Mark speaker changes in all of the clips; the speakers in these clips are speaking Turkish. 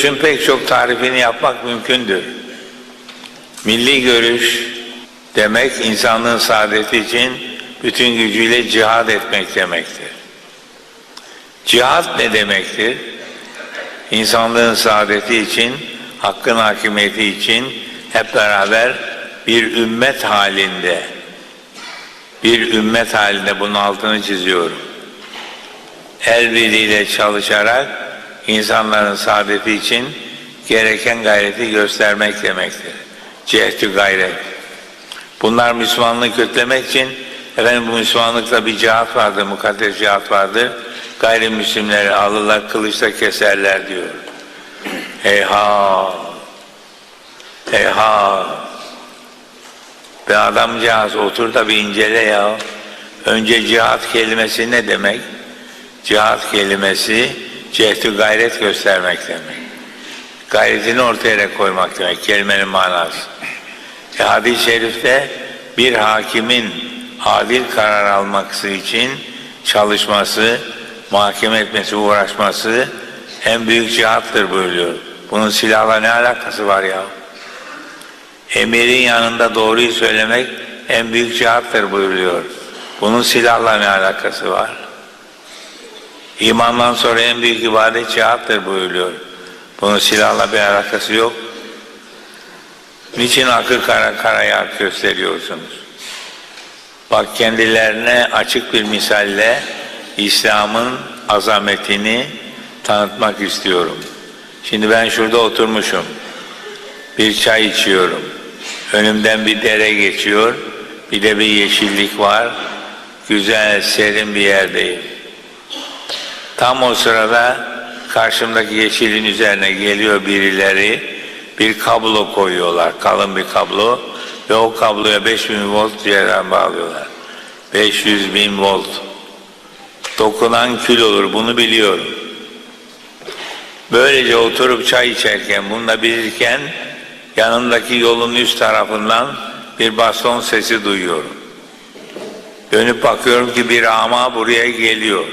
Speaker 1: görüşün pek çok tarifini yapmak mümkündür. Milli görüş demek insanlığın saadeti için bütün gücüyle cihad etmek demektir. Cihad ne demektir? İnsanlığın saadeti için, hakkın hakimiyeti için hep beraber bir ümmet halinde, bir ümmet halinde bunun altını çiziyorum. El birliğiyle çalışarak insanların saadeti için gereken gayreti göstermek demektir. Cehdü gayret. Bunlar Müslümanlığı kötülemek için efendim bu Müslümanlıkta bir cihat vardır, mukaddes cihat vardır. Gayrimüslimleri alırlar, kılıçla keserler diyor. Eyha! Eyha! Be adamcağız otur da bir incele ya. Önce cihat kelimesi ne demek? Cihat kelimesi cehdü gayret göstermek demek. Gayretini ortaya koymak demek kelimenin manası. E, hadis-i şerifte bir hakimin adil karar alması için çalışması, mahkeme etmesi, uğraşması en büyük cihattır buyuruyor. Bunun silahla ne alakası var ya? Emirin yanında doğruyu söylemek en büyük cihattır buyuruyor. Bunun silahla ne alakası var? İmandan sonra en büyük ibadet cihattır buyuruyor. Bunun silahla bir alakası yok. Niçin akıl kara karaya gösteriyorsunuz? Bak kendilerine açık bir misalle İslam'ın azametini tanıtmak istiyorum. Şimdi ben şurada oturmuşum. Bir çay içiyorum. Önümden bir dere geçiyor. Bir de bir yeşillik var. Güzel, serin bir yerdeyim. Tam o sırada karşımdaki yeşilin üzerine geliyor birileri. Bir kablo koyuyorlar, kalın bir kablo. Ve o kabloya 5000 volt yerden bağlıyorlar. 500 bin volt. Dokunan kül olur, bunu biliyorum. Böylece oturup çay içerken, bununla bilirken yanımdaki yolun üst tarafından bir baston sesi duyuyorum. Dönüp bakıyorum ki bir ama buraya geliyor.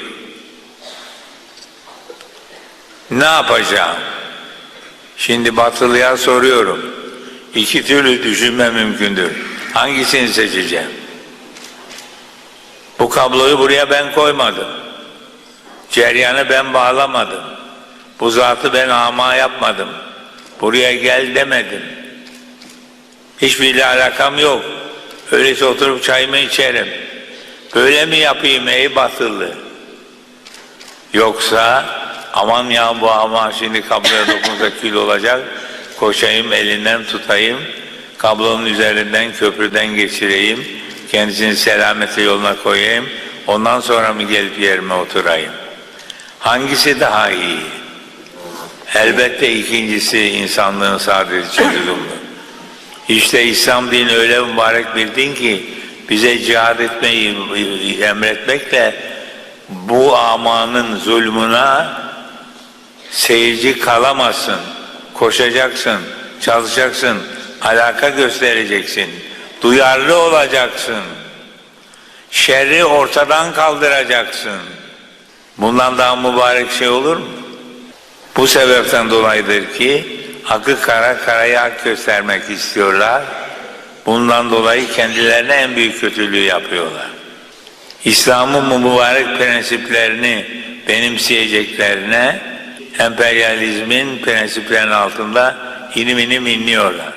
Speaker 1: Ne yapacağım? Şimdi batılıya soruyorum. İki türlü düşünme mümkündür. Hangisini seçeceğim? Bu kabloyu buraya ben koymadım. Ceryanı ben bağlamadım. Bu zatı ben ama yapmadım. Buraya gel demedim. Hiçbir alakam yok. Öyleyse oturup çayımı içerim. Böyle mi yapayım ey batılı? Yoksa aman ya bu ama şimdi kabloya dokunsa kül olacak. Koşayım elinden tutayım. Kablonun üzerinden köprüden geçireyim. Kendisini selamete yoluna koyayım. Ondan sonra mı gelip yerime oturayım? Hangisi daha iyi? Elbette ikincisi insanlığın için lüzumlu. İşte İslam dini öyle mübarek bir din ki bize cihad etmeyi emretmekle bu amanın zulmuna seyirci kalamazsın. Koşacaksın, çalışacaksın, alaka göstereceksin, duyarlı olacaksın. Şerri ortadan kaldıracaksın. Bundan daha mübarek şey olur mu? Bu sebepten dolayıdır ki hakkı kara karaya hak göstermek istiyorlar. Bundan dolayı kendilerine en büyük kötülüğü yapıyorlar. İslam'ın mübarek prensiplerini benimseyeceklerine emperyalizmin prensiplerinin altında inim inim inliyorlar.